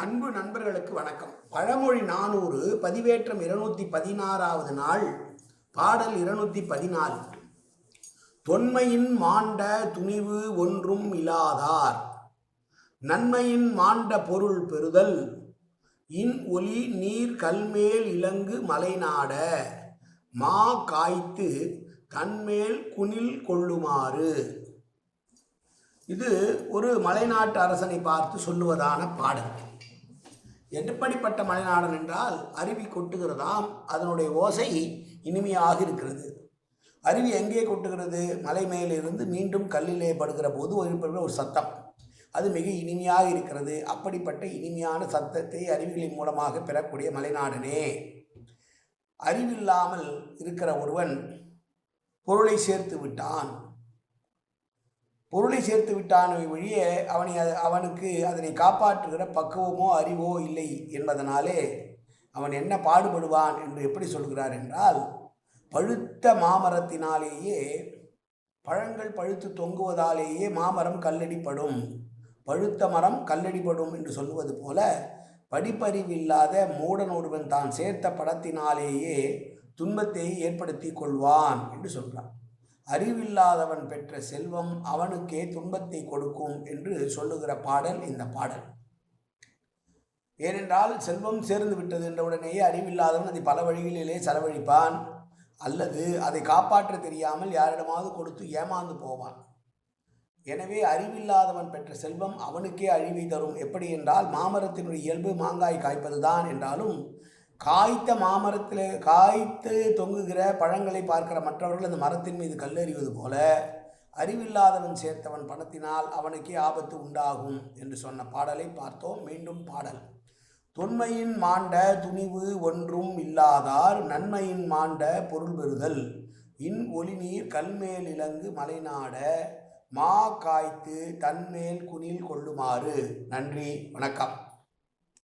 அன்பு நண்பர்களுக்கு வணக்கம். பழமொழி நானூறு பதிவேற்றம் இருநூத்தி பதினாறாவது நாள் பாடல் இருநூத்தி பதினாலு. தொன்மையின் மாண்ட துணிவு ஒன்றும் இல்லாதார். நன்மையின் மாண்ட பொருள் பெறுதல். இன் ஒலி நீர் கல்மேல் இலங்கு மலைநாட மா காய்த்து தன்மேல் குனில் கொள்ளுமாறு. இது ஒரு மலைநாட்டு அரசனை பார்த்து சொல்லுவதான பாடல். எப்படிப்பட்ட மலைநாடன் என்றால் அருவி கொட்டுகிறதாம்? அதனுடைய ஓசை இனிமையாக இருக்கிறது. அருவி எங்கே கொட்டுகிறது? மலை மேலிருந்து மீண்டும் கல்லிலே படுகிற போது ஏற்படுகிற ஒரு சத்தம். அது மிக இனிமையாக இருக்கிறது. அப்படிப்பட்ட இனிமையான சத்தத்தை அருவிகளின் மூலமாக பெறக்கூடிய மலைநாடனே. அறிவில்லாமல் இருக்கிற ஒருவன் பொருளை சேர்த்து விட்டான். பொருளை சேர்த்து விட்டான வழிய அவனை அது- அவனுக்கு அதனை காப்பாற்றுகிற பக்குவமோ அறிவோ இல்லை என்பதனாலே அவன் என்ன பாடுபடுவான் என்று எப்படி சொல்கிறார் என்றால் பழுத்த மாமரத்தினாலேயே பழங்கள் பழுத்து தொங்குவதாலேயே மாமரம் கல்லடிப்படும். பழுத்த மரம் கல்லடிப்படும் என்று சொல்லுவது போல படிப்பறிவில்லாத மூடன் ஒருவன் தான் சேர்த்த படத்தினாலேயே துன்பத்தை ஏற்படுத்தி கொள்வான் என்று சொல்கிறான் அறிவில்லாதவன் பெற்ற செல்வம் அவனுக்கே துன்பத்தை கொடுக்கும் என்று சொல்லுகிற பாடல் இந்த பாடல். ஏனென்றால் செல்வம் சேர்ந்து விட்டது என்றவுடனேயே அறிவில்லாதவன் அதை பல வழிகளிலே செலவழிப்பான் அல்லது அதை காப்பாற்ற தெரியாமல் யாரிடமாவது கொடுத்து ஏமாந்து போவான். எனவே அறிவில்லாதவன் பெற்ற செல்வம் அவனுக்கே அழிவை தரும். எப்படி என்றால் மாமரத்தினுடைய இயல்பு மாங்காய் காய்ப்பதுதான் என்றாலும் காய்த்த மாமரத்தில் காய்த்து தொங்குகிற பழங்களை பார்க்கிற மற்றவர்கள் அந்த மரத்தின் மீது கல்லெறிவது போல அறிவில்லாதவன் சேர்த்தவன் பணத்தினால் அவனுக்கே ஆபத்து உண்டாகும் என்று சொன்ன பாடலை பார்த்தோம். மீண்டும் பாடல். தொன்மையின் மாண்ட துணிவு ஒன்றும் இல்லாதார் நன்மையின் மாண்ட பொருள் பெறுதல். இன் ஒளிநீர் கல்மேல் இலங்கு மலைநாட மா காய்த்து தன்மேல் குனில் கொள்ளுமாறு. நன்றி வணக்கம்.